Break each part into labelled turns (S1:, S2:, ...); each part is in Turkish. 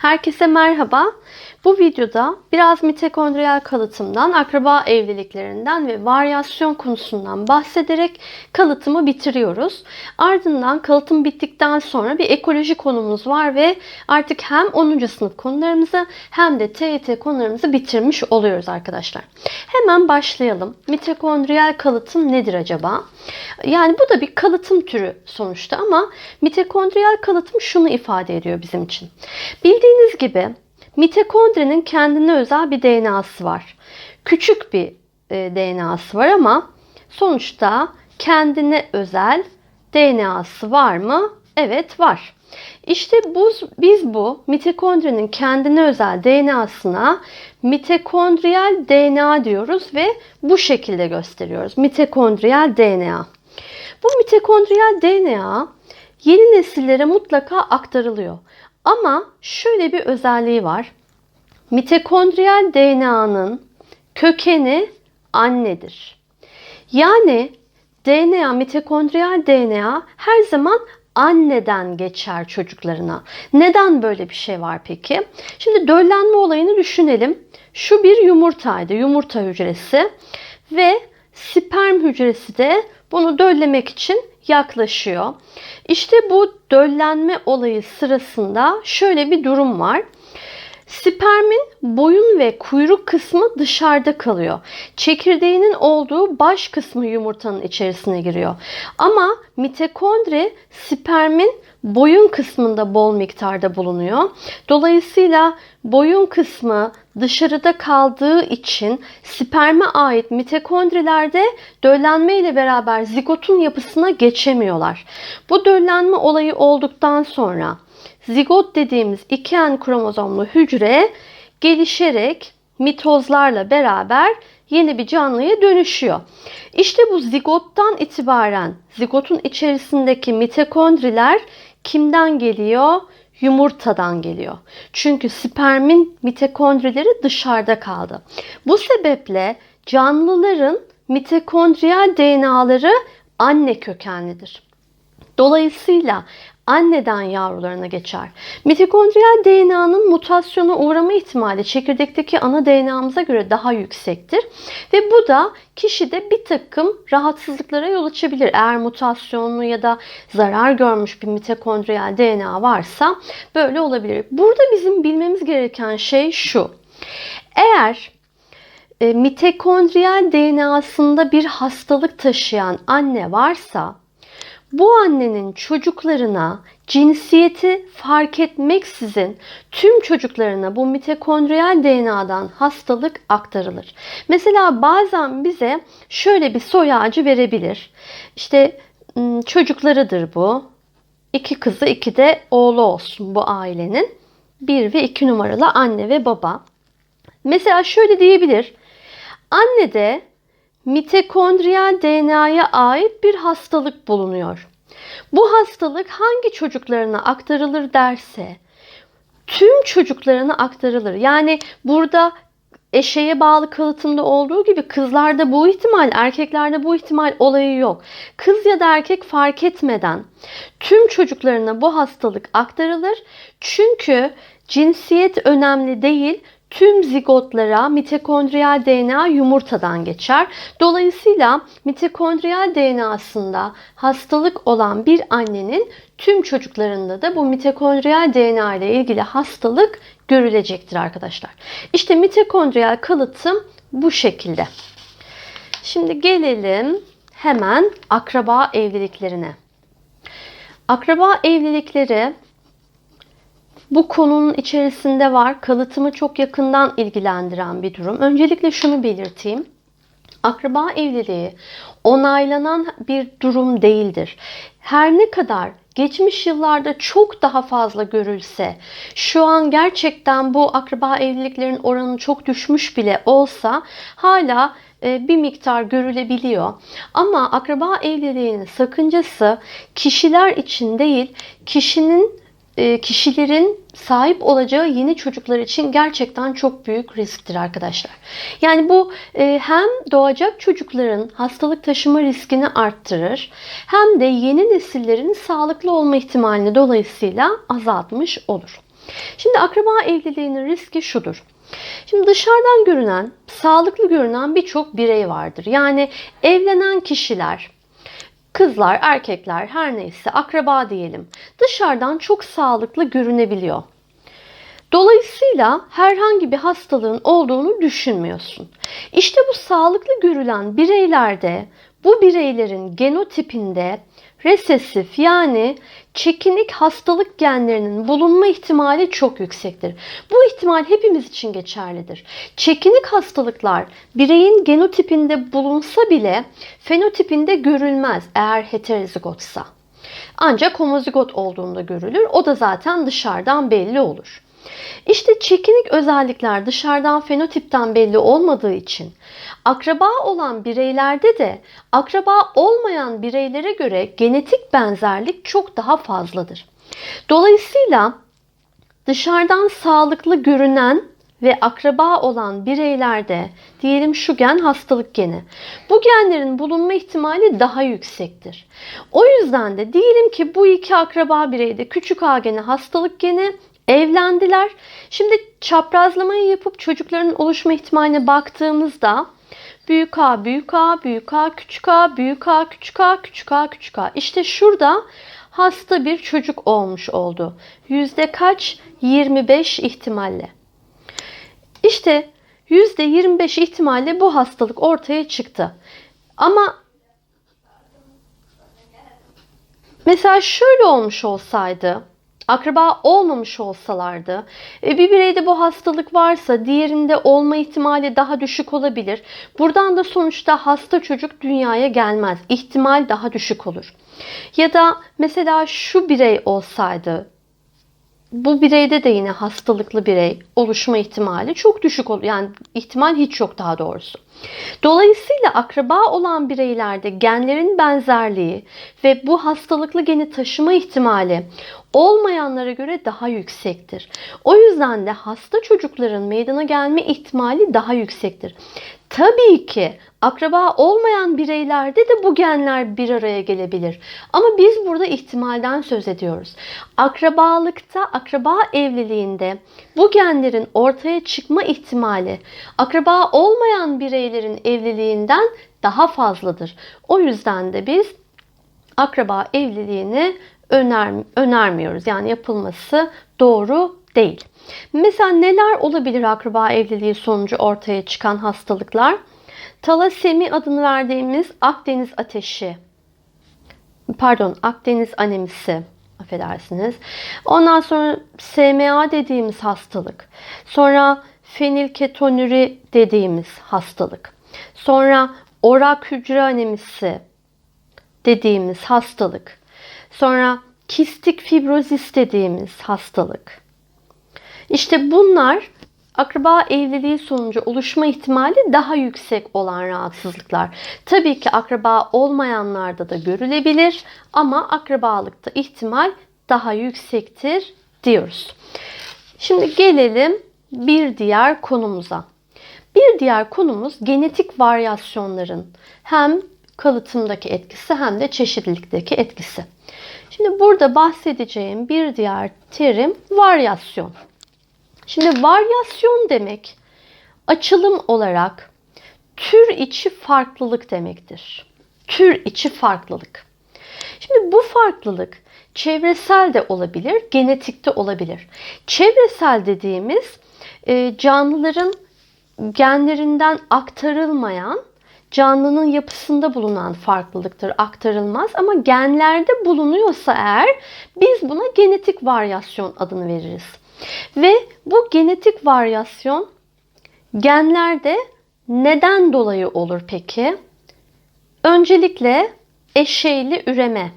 S1: Herkese merhaba. Bu videoda biraz mitokondriyal kalıtımdan, akraba evliliklerinden ve varyasyon konusundan bahsederek kalıtımı bitiriyoruz. Ardından kalıtım bittikten sonra bir ekoloji konumuz var ve artık hem 10. sınıf konularımızı hem de TYT konularımızı bitirmiş oluyoruz arkadaşlar. Hemen başlayalım. Mitokondriyal kalıtım nedir acaba? Yani bu da bir kalıtım türü sonuçta ama mitokondriyal kalıtım şunu ifade ediyor bizim için. Bildiğiniz gibi mitokondrinin kendine özel bir DNA'sı var. Küçük bir e, DNA'sı var ama sonuçta kendine özel DNA'sı var mı? Evet var. İşte bu, biz bu mitokondrinin kendine özel DNA'sına mitokondriyal DNA diyoruz ve bu şekilde gösteriyoruz. Mitokondriyal DNA. Bu mitokondriyal DNA yeni nesillere mutlaka aktarılıyor. Ama şöyle bir özelliği var. Mitokondriyal DNA'nın kökeni annedir. Yani DNA, mitokondriyal DNA her zaman anneden geçer çocuklarına. Neden böyle bir şey var peki? Şimdi döllenme olayını düşünelim. Şu bir yumurtaydı, yumurta hücresi ve sperm hücresi de bunu döllemek için yaklaşıyor. İşte bu döllenme olayı sırasında şöyle bir durum var. Spermin boyun ve kuyruk kısmı dışarıda kalıyor. Çekirdeğinin olduğu baş kısmı yumurtanın içerisine giriyor. Ama mitokondri spermin boyun kısmında bol miktarda bulunuyor. Dolayısıyla boyun kısmı dışarıda kaldığı için sperme ait mitokondrilerde döllenme ile beraber zigotun yapısına geçemiyorlar. Bu döllenme olayı olduktan sonra zigot dediğimiz iki en kromozomlu hücre gelişerek mitozlarla beraber yeni bir canlıya dönüşüyor. İşte bu zigottan itibaren zigotun içerisindeki mitokondriler kimden geliyor? Yumurtadan geliyor. Çünkü spermin mitokondrileri dışarıda kaldı. Bu sebeple canlıların mitokondriyal DNA'ları anne kökenlidir. Dolayısıyla anneden yavrularına geçer. Mitokondriyal DNA'nın mutasyona uğrama ihtimali çekirdekteki ana DNA'mıza göre daha yüksektir. Ve bu da kişide bir takım rahatsızlıklara yol açabilir. Eğer mutasyonlu ya da zarar görmüş bir mitokondriyal DNA varsa böyle olabilir. Burada bizim bilmemiz gereken şey şu. Eğer e, mitokondriyal DNA'sında bir hastalık taşıyan anne varsa bu annenin çocuklarına cinsiyeti fark etmeksizin tüm çocuklarına bu mitokondriyal DNA'dan hastalık aktarılır. Mesela bazen bize şöyle bir soy ağacı verebilir. İşte çocuklarıdır bu. İki kızı iki de oğlu olsun bu ailenin. Bir ve iki numaralı anne ve baba. Mesela şöyle diyebilir. Anne de mitokondriyal DNA'ya ait bir hastalık bulunuyor. Bu hastalık hangi çocuklarına aktarılır derse tüm çocuklarına aktarılır. Yani burada eşeğe bağlı kalıtımda olduğu gibi kızlarda bu ihtimal, erkeklerde bu ihtimal olayı yok. Kız ya da erkek fark etmeden tüm çocuklarına bu hastalık aktarılır. Çünkü cinsiyet önemli değil tüm zigotlara mitokondriyal DNA yumurtadan geçer. Dolayısıyla mitokondriyal DNA'sında hastalık olan bir annenin tüm çocuklarında da bu mitokondriyal DNA ile ilgili hastalık görülecektir arkadaşlar. İşte mitokondriyal kalıtım bu şekilde. Şimdi gelelim hemen akraba evliliklerine. Akraba evlilikleri bu konunun içerisinde var. Kalıtımı çok yakından ilgilendiren bir durum. Öncelikle şunu belirteyim. Akraba evliliği onaylanan bir durum değildir. Her ne kadar geçmiş yıllarda çok daha fazla görülse, şu an gerçekten bu akraba evliliklerin oranı çok düşmüş bile olsa hala e, bir miktar görülebiliyor. Ama akraba evliliğinin sakıncası kişiler için değil, kişinin kişilerin sahip olacağı yeni çocuklar için gerçekten çok büyük risktir arkadaşlar. Yani bu e, hem doğacak çocukların hastalık taşıma riskini arttırır hem de yeni nesillerin sağlıklı olma ihtimalini dolayısıyla azaltmış olur. Şimdi akraba evliliğinin riski şudur. Şimdi dışarıdan görünen, sağlıklı görünen birçok birey vardır. Yani evlenen kişiler, kızlar, erkekler her neyse akraba diyelim. Dışarıdan çok sağlıklı görünebiliyor. Dolayısıyla herhangi bir hastalığın olduğunu düşünmüyorsun. İşte bu sağlıklı görülen bireylerde bu bireylerin genotipinde resesif yani çekinik hastalık genlerinin bulunma ihtimali çok yüksektir. Bu ihtimal hepimiz için geçerlidir. Çekinik hastalıklar bireyin genotipinde bulunsa bile fenotipinde görülmez eğer heterozigotsa. Ancak homozigot olduğunda görülür. O da zaten dışarıdan belli olur. İşte çekinik özellikler dışarıdan fenotipten belli olmadığı için akraba olan bireylerde de akraba olmayan bireylere göre genetik benzerlik çok daha fazladır. Dolayısıyla dışarıdan sağlıklı görünen ve akraba olan bireylerde diyelim şu gen hastalık geni. Bu genlerin bulunma ihtimali daha yüksektir. O yüzden de diyelim ki bu iki akraba bireyde küçük a geni hastalık geni evlendiler. Şimdi çaprazlamayı yapıp çocukların oluşma ihtimaline baktığımızda büyük A, büyük A, büyük A, küçük A, büyük A, küçük A, küçük A, küçük A. İşte şurada hasta bir çocuk olmuş oldu. Yüzde kaç? 25 ihtimalle. İşte yüzde 25 ihtimalle bu hastalık ortaya çıktı. Ama mesela şöyle olmuş olsaydı akraba olmamış olsalardı e, bir bireyde bu hastalık varsa diğerinde olma ihtimali daha düşük olabilir. Buradan da sonuçta hasta çocuk dünyaya gelmez. İhtimal daha düşük olur. Ya da mesela şu birey olsaydı bu bireyde de yine hastalıklı birey oluşma ihtimali çok düşük olur. Yani ihtimal hiç yok daha doğrusu. Dolayısıyla akraba olan bireylerde genlerin benzerliği ve bu hastalıklı geni taşıma ihtimali olmayanlara göre daha yüksektir. O yüzden de hasta çocukların meydana gelme ihtimali daha yüksektir. Tabii ki akraba olmayan bireylerde de bu genler bir araya gelebilir. Ama biz burada ihtimalden söz ediyoruz. Akrabalıkta, akraba evliliğinde bu genlerin ortaya çıkma ihtimali akraba olmayan bireylerin evliliğinden daha fazladır. O yüzden de biz akraba evliliğini öner, önermiyoruz. Yani yapılması doğru değil. Mesela neler olabilir akraba evliliği sonucu ortaya çıkan hastalıklar? Talasemi adını verdiğimiz Akdeniz ateşi. Pardon, Akdeniz anemisi. Affedersiniz. Ondan sonra SMA dediğimiz hastalık. Sonra fenilketonüri dediğimiz hastalık. Sonra orak hücre anemisi dediğimiz hastalık. Sonra kistik fibrozis dediğimiz hastalık. İşte bunlar akraba evliliği sonucu oluşma ihtimali daha yüksek olan rahatsızlıklar. Tabii ki akraba olmayanlarda da görülebilir ama akrabalıkta ihtimal daha yüksektir diyoruz. Şimdi gelelim bir diğer konumuza. Bir diğer konumuz genetik varyasyonların hem kalıtımdaki etkisi hem de çeşitlilikteki etkisi. Şimdi burada bahsedeceğim bir diğer terim varyasyon. Şimdi varyasyon demek açılım olarak tür içi farklılık demektir. Tür içi farklılık. Şimdi bu farklılık çevresel de olabilir, genetik de olabilir. Çevresel dediğimiz e, canlıların genlerinden aktarılmayan canlının yapısında bulunan farklılıktır, aktarılmaz ama genlerde bulunuyorsa eğer biz buna genetik varyasyon adını veririz. Ve bu genetik varyasyon genlerde neden dolayı olur peki? Öncelikle eşeyli üreme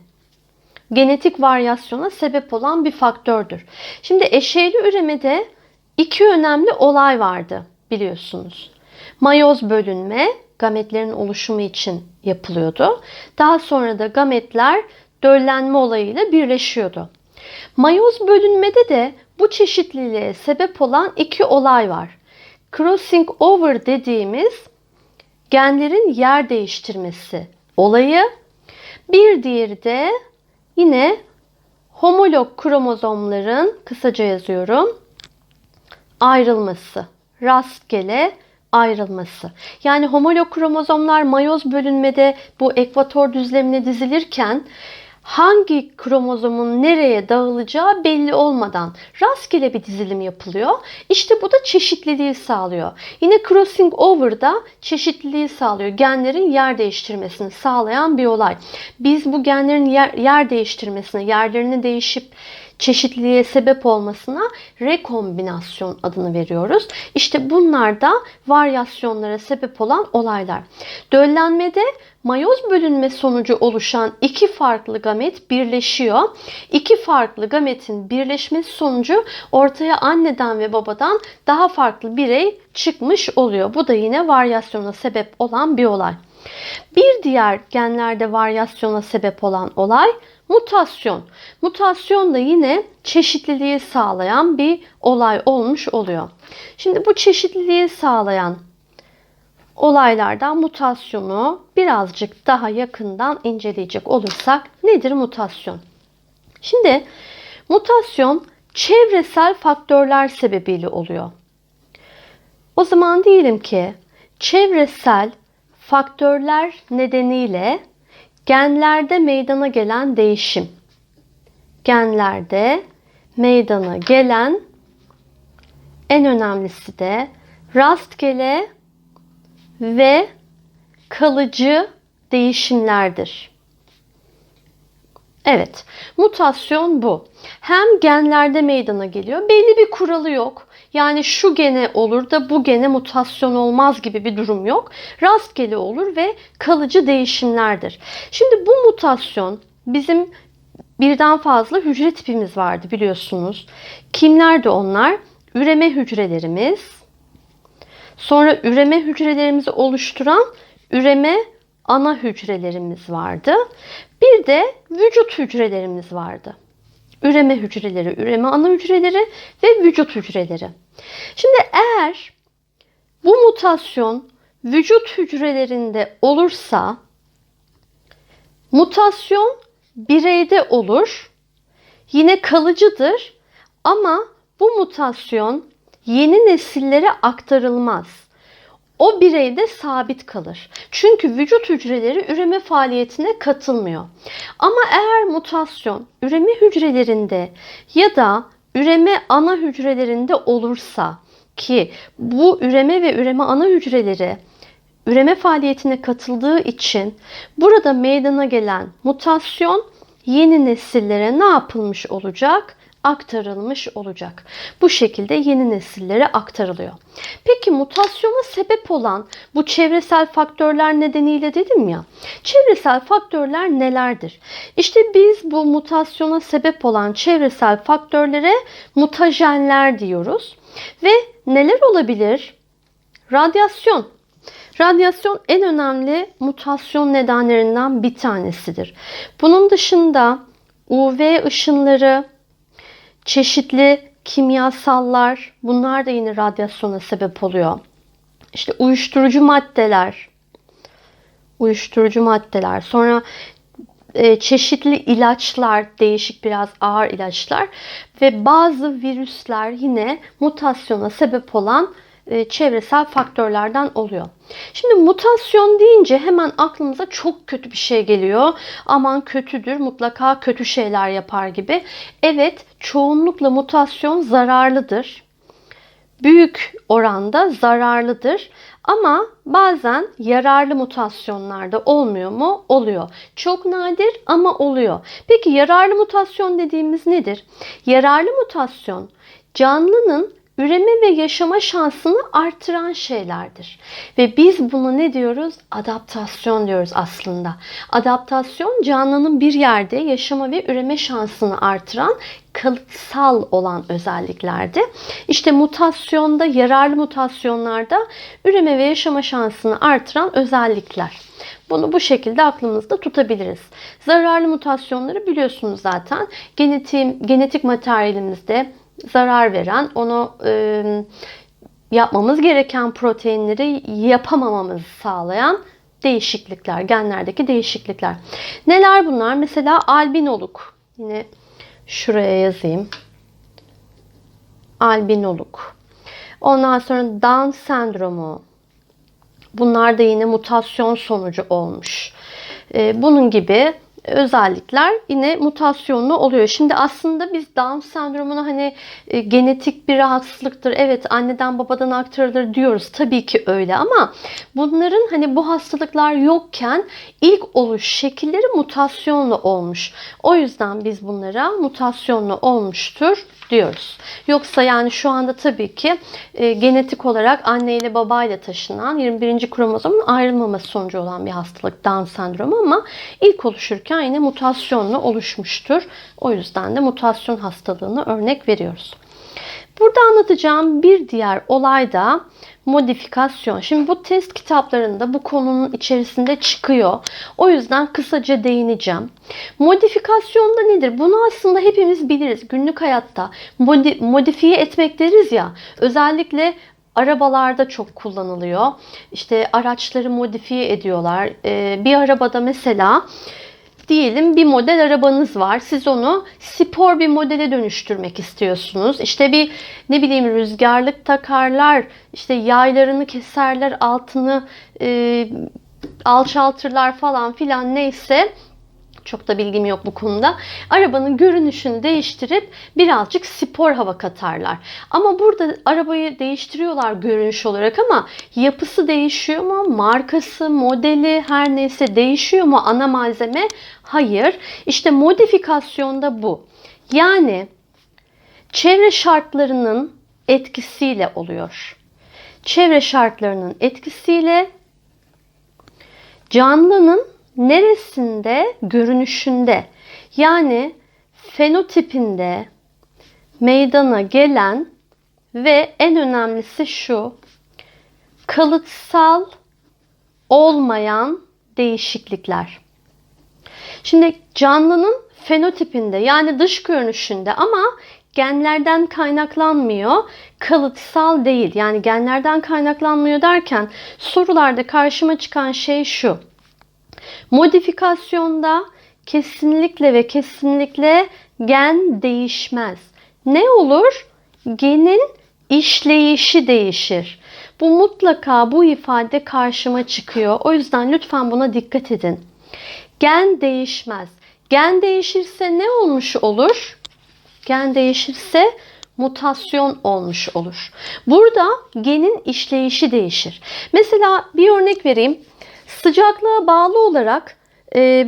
S1: genetik varyasyona sebep olan bir faktördür. Şimdi eşeyli üremede iki önemli olay vardı biliyorsunuz. Mayoz bölünme gametlerin oluşumu için yapılıyordu. Daha sonra da gametler döllenme olayıyla birleşiyordu. Mayoz bölünmede de bu çeşitliliğe sebep olan iki olay var. Crossing over dediğimiz genlerin yer değiştirmesi olayı. Bir diğeri de yine homolog kromozomların kısaca yazıyorum ayrılması, rastgele ayrılması. Yani homolog kromozomlar mayoz bölünmede bu ekvator düzlemine dizilirken hangi kromozomun nereye dağılacağı belli olmadan rastgele bir dizilim yapılıyor. İşte bu da çeşitliliği sağlıyor. Yine crossing over da çeşitliliği sağlıyor. Genlerin yer değiştirmesini sağlayan bir olay. Biz bu genlerin yer, yer değiştirmesine, yerlerini değişip çeşitliliğe sebep olmasına rekombinasyon adını veriyoruz. İşte bunlar da varyasyonlara sebep olan olaylar. Döllenmede mayoz bölünme sonucu oluşan iki farklı gamet birleşiyor. İki farklı gametin birleşmesi sonucu ortaya anneden ve babadan daha farklı birey çıkmış oluyor. Bu da yine varyasyona sebep olan bir olay. Bir diğer genlerde varyasyona sebep olan olay mutasyon. Mutasyon da yine çeşitliliği sağlayan bir olay olmuş oluyor. Şimdi bu çeşitliliği sağlayan olaylardan mutasyonu birazcık daha yakından inceleyecek olursak nedir mutasyon? Şimdi mutasyon çevresel faktörler sebebiyle oluyor. O zaman diyelim ki çevresel faktörler nedeniyle genlerde meydana gelen değişim. Genlerde meydana gelen en önemlisi de rastgele ve kalıcı değişimlerdir. Evet, mutasyon bu. Hem genlerde meydana geliyor. Belli bir kuralı yok. Yani şu gene olur da bu gene mutasyon olmaz gibi bir durum yok. Rastgele olur ve kalıcı değişimlerdir. Şimdi bu mutasyon bizim birden fazla hücre tipimiz vardı biliyorsunuz. Kimlerdi onlar? Üreme hücrelerimiz. Sonra üreme hücrelerimizi oluşturan üreme ana hücrelerimiz vardı. Bir de vücut hücrelerimiz vardı. Üreme hücreleri, üreme ana hücreleri ve vücut hücreleri. Şimdi eğer bu mutasyon vücut hücrelerinde olursa mutasyon bireyde olur. Yine kalıcıdır ama bu mutasyon yeni nesillere aktarılmaz o bireyde sabit kalır. Çünkü vücut hücreleri üreme faaliyetine katılmıyor. Ama eğer mutasyon üreme hücrelerinde ya da üreme ana hücrelerinde olursa ki bu üreme ve üreme ana hücreleri üreme faaliyetine katıldığı için burada meydana gelen mutasyon yeni nesillere ne yapılmış olacak? Aktarılmış olacak. Bu şekilde yeni nesillere aktarılıyor. Peki mutasyona sebep olan bu çevresel faktörler nedeniyle dedim ya. Çevresel faktörler nelerdir? İşte biz bu mutasyona sebep olan çevresel faktörlere mutajenler diyoruz. Ve neler olabilir? Radyasyon. Radyasyon en önemli mutasyon nedenlerinden bir tanesidir. Bunun dışında UV ışınları, çeşitli kimyasallar bunlar da yine radyasyona sebep oluyor. İşte uyuşturucu maddeler, uyuşturucu maddeler, sonra e, çeşitli ilaçlar, değişik biraz ağır ilaçlar ve bazı virüsler yine mutasyona sebep olan çevresel faktörlerden oluyor. Şimdi mutasyon deyince hemen aklımıza çok kötü bir şey geliyor. Aman kötüdür, mutlaka kötü şeyler yapar gibi. Evet, çoğunlukla mutasyon zararlıdır. Büyük oranda zararlıdır. Ama bazen yararlı mutasyonlarda olmuyor mu? Oluyor. Çok nadir ama oluyor. Peki yararlı mutasyon dediğimiz nedir? Yararlı mutasyon canlının üreme ve yaşama şansını artıran şeylerdir. Ve biz bunu ne diyoruz? Adaptasyon diyoruz aslında. Adaptasyon canlının bir yerde yaşama ve üreme şansını artıran kalıtsal olan özelliklerdi. İşte mutasyonda, yararlı mutasyonlarda üreme ve yaşama şansını artıran özellikler. Bunu bu şekilde aklımızda tutabiliriz. Zararlı mutasyonları biliyorsunuz zaten. Genetik, genetik materyalimizde zarar veren, onu e, yapmamız gereken proteinleri yapamamamızı sağlayan değişiklikler, genlerdeki değişiklikler. Neler bunlar? Mesela albinoluk. Yine Şuraya yazayım. Albinoluk. Ondan sonra Down sendromu. Bunlar da yine mutasyon sonucu olmuş. Bunun gibi özellikler yine mutasyonlu oluyor. Şimdi aslında biz Down sendromunu hani e, genetik bir rahatsızlıktır. Evet anneden babadan aktarılır diyoruz. Tabii ki öyle ama bunların hani bu hastalıklar yokken ilk oluş şekilleri mutasyonlu olmuş. O yüzden biz bunlara mutasyonlu olmuştur diyoruz. Yoksa yani şu anda tabii ki e, genetik olarak anne ile babayla taşınan 21. kromozomun ayrılmaması sonucu olan bir hastalık Down sendromu ama ilk oluşurken yine mutasyonlu oluşmuştur. O yüzden de mutasyon hastalığını örnek veriyoruz. Burada anlatacağım bir diğer olay da modifikasyon. Şimdi bu test kitaplarında bu konunun içerisinde çıkıyor. O yüzden kısaca değineceğim. Modifikasyonda nedir? Bunu aslında hepimiz biliriz. Günlük hayatta modi modifiye etmek deriz ya. Özellikle arabalarda çok kullanılıyor. İşte araçları modifiye ediyorlar. Ee, bir arabada mesela diyelim bir model arabanız var. Siz onu spor bir modele dönüştürmek istiyorsunuz. İşte bir ne bileyim rüzgarlık takarlar, işte yaylarını keserler, altını e, alçaltırlar falan filan neyse. Çok da bilgim yok bu konuda. Arabanın görünüşünü değiştirip birazcık spor hava katarlar. Ama burada arabayı değiştiriyorlar görünüş olarak ama yapısı değişiyor mu? Markası, modeli her neyse değişiyor mu ana malzeme? Hayır. İşte modifikasyonda bu. Yani çevre şartlarının etkisiyle oluyor. Çevre şartlarının etkisiyle canlının neresinde? Görünüşünde. Yani fenotipinde meydana gelen ve en önemlisi şu kalıtsal olmayan değişiklikler. Şimdi canlının fenotipinde yani dış görünüşünde ama genlerden kaynaklanmıyor, kalıtsal değil. Yani genlerden kaynaklanmıyor derken sorularda karşıma çıkan şey şu. Modifikasyonda kesinlikle ve kesinlikle gen değişmez. Ne olur? Genin işleyişi değişir. Bu mutlaka bu ifade karşıma çıkıyor. O yüzden lütfen buna dikkat edin. Gen değişmez. Gen değişirse ne olmuş olur? Gen değişirse mutasyon olmuş olur. Burada genin işleyişi değişir. Mesela bir örnek vereyim. Sıcaklığa bağlı olarak e,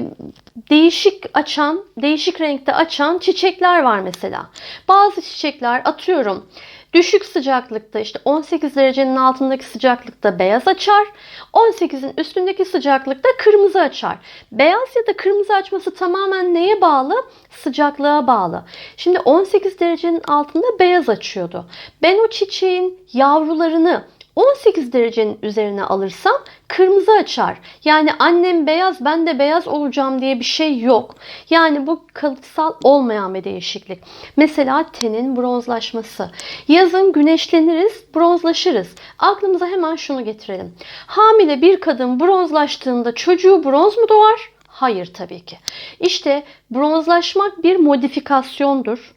S1: değişik açan, değişik renkte açan çiçekler var mesela. Bazı çiçekler atıyorum düşük sıcaklıkta işte 18 derecenin altındaki sıcaklıkta beyaz açar. 18'in üstündeki sıcaklıkta kırmızı açar. Beyaz ya da kırmızı açması tamamen neye bağlı? Sıcaklığa bağlı. Şimdi 18 derecenin altında beyaz açıyordu. Ben o çiçeğin yavrularını 18 derecenin üzerine alırsam kırmızı açar. Yani annem beyaz ben de beyaz olacağım diye bir şey yok. Yani bu kalıtsal olmayan bir değişiklik. Mesela tenin bronzlaşması. Yazın güneşleniriz, bronzlaşırız. Aklımıza hemen şunu getirelim. Hamile bir kadın bronzlaştığında çocuğu bronz mu doğar? Hayır tabii ki. İşte bronzlaşmak bir modifikasyondur.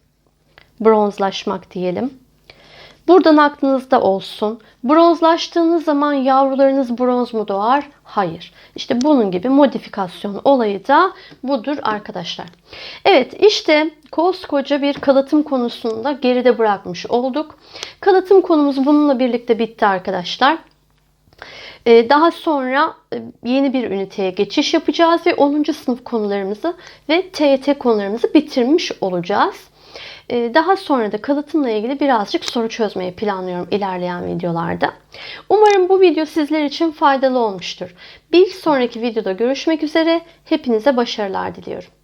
S1: Bronzlaşmak diyelim. Buradan aklınızda olsun. Bronzlaştığınız zaman yavrularınız bronz mu doğar? Hayır. İşte bunun gibi modifikasyon olayı da budur arkadaşlar. Evet işte koskoca bir kalıtım konusunda geride bırakmış olduk. Kalıtım konumuz bununla birlikte bitti arkadaşlar. Ee, daha sonra e, yeni bir üniteye geçiş yapacağız ve 10. sınıf konularımızı ve TYT konularımızı bitirmiş olacağız. Ee, daha sonra da kalıtımla ilgili birazcık soru çözmeyi planlıyorum ilerleyen videolarda. Umarım bu video sizler için faydalı olmuştur. Bir sonraki videoda görüşmek üzere. Hepinize başarılar diliyorum.